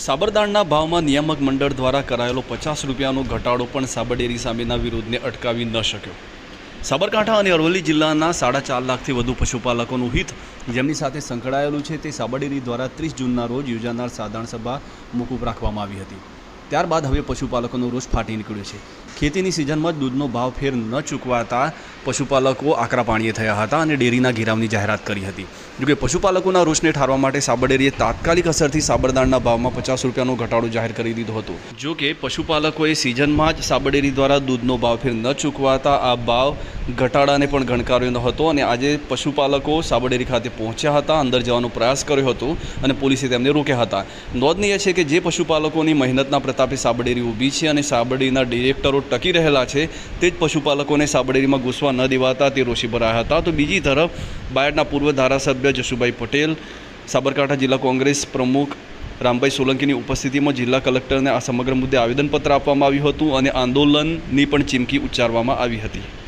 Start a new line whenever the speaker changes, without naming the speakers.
સાબરદાણના ભાવમાં નિયામક મંડળ દ્વારા કરાયેલો પચાસ રૂપિયાનો ઘટાડો પણ સાબરડેરી સામેના વિરોધને અટકાવી ન શક્યો. સાબરકાંઠા અને અરવલ્લી જિલ્લાના સાડા ચાર લાખથી વધુ પશુપાલકોનું હિત જેમની સાથે સંકળાયેલું છે તે સાબરડેરી દ્વારા ત્રીસ જૂનના રોજ યોજાનાર સાધારણ સભા મોકૂફ રાખવામાં આવી હતી. ત્યારબાદ હવે પશુપાલકોનો રોષ ફાટી નીકળ્યો છે. ખેતીની સિઝનમાં જ દૂધનો ભાવ ફેર ન ચૂકવાતા પશુપાલકો આકરા પાણીએ થયા હતા અને ડેરીના ઘેરાવની જાહેરાત કરી હતી. જોકે પશુપાલકોના રોષને ઠારવા માટે સાબરડેરીએ તાત્કાલિક અસરથી સાબરદાણના ભાવમાં પચાસ રૂપિયાનો ઘટાડો જાહેર કરી દીધો હતો. જો કે પશુપાલકોએ સિઝનમાં જ સાબરડેરી દ્વારા દૂધનો ભાવ ફેર ન ચૂકવાતા આ ભાવ ઘટાડાને પણ ગણકાર્યો ન હતો અને આજે પશુપાલકો સાબરડેરી ખાતે પહોંચ્યા હતા, અંદર જવાનો પ્રયાસ કર્યો હતો અને પોલીસે તેમને રોક્યા હતા. નોંધનીય છે કે જે પશુપાલકોની મહેનતના પ્રતાપે સાબરડેરી ઊભી છે અને સાબડેરીના ડિરેક્ટરો ટકી રહેલા છે. તે જ પશુપાલકોને સાબરડેરીમાં ઘૂસવા ન દેવાતા તે રોષી ભરાયા હતા. તો બીજી તરફ બાયડના પૂર્વ ધારાસભ્ય જશુભાઈ પટેલ, સાબરકાંઠા જિલ્લા કોંગ્રેસ પ્રમુખ રામભાઈ સોલંકીની ઉપસ્થિતિમાં જિલ્લા કલેક્ટરને આ સમગ્ર મુદ્દે આવેદનપત્ર આપવામાં આવ્યું હતું અને આંદોલનની પણ ચીમકી ઉચ્ચારવામાં આવી હતી.